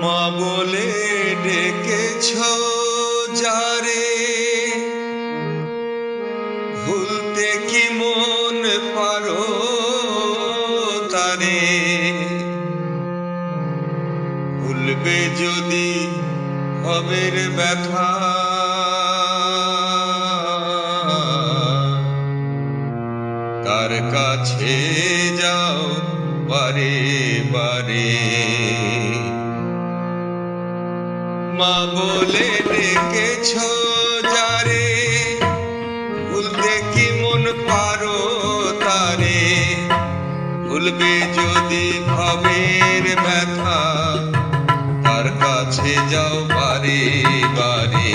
মা বলে ডেকেছ যারে? ভুলতে কি মন পারো তারে? ভুলবে যদি হবের ব্যথা। তার কাছে যাও বারে বারে? মা বলে ডেকেছ যারে? ভুলতে কি মন পারো তারে? ভুলবে যদি ভাবের ব্যথা, তার কাছে যাও বারে বারে।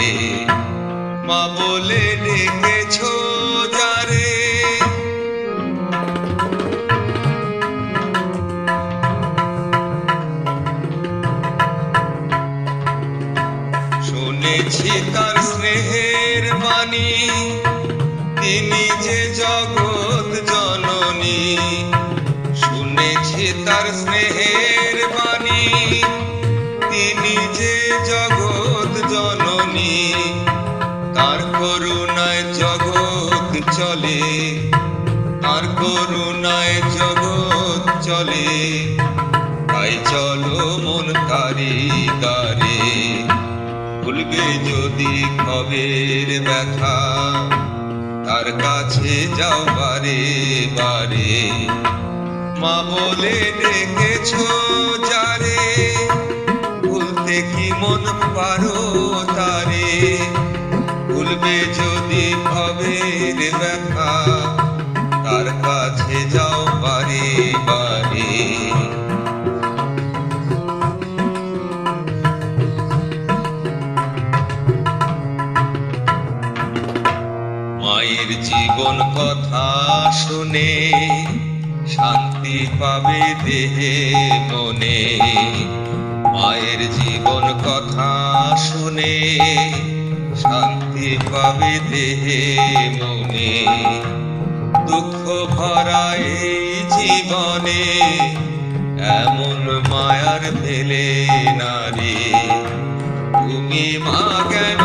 মা বলে ডেকেছ শুনেছি তার স্নেহের বাণী। তিনি যে জগৎ জননী, শুনেছি তার স্নেহের বাণী। তিনি যে জগৎ জননী, তার করুণায় জগৎ চলে। তার করুণায় জগৎ চলে। তাই চলো মন তারি দারে ভুলবে যদি খবের ব্যথা, তার কাছে যাও বারে বারে। মা বলে ডেকেছ যারে? ভুলতে কি মন পারো তারে? ভুলবে যদি খবের ব্যথা মায়ের জীবন কথা শুনে শান্তি পাবে দেহে মনে। মায়ের জীবন কথা শুনে শান্তি পাবে দেহে মনে। দুঃখ ভরা এই জীবনে এমন মায়ার ফেলে নারী। তুমি মা কেন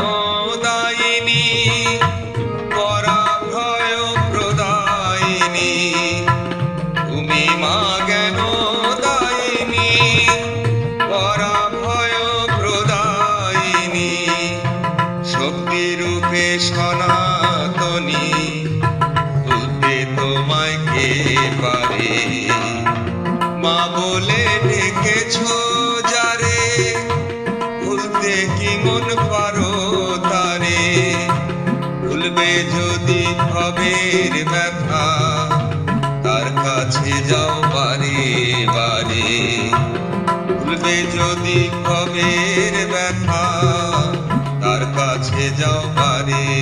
পারে। মা বলে ডেকেছো যারে? ভুলতে কি মন পারো তারে? ভুলবে যদি ভবের ব্যথা, তার কাছে যাও বারে বারে। ভুলবে যদি ভবের ব্যথা, তার কাছে যাও বারে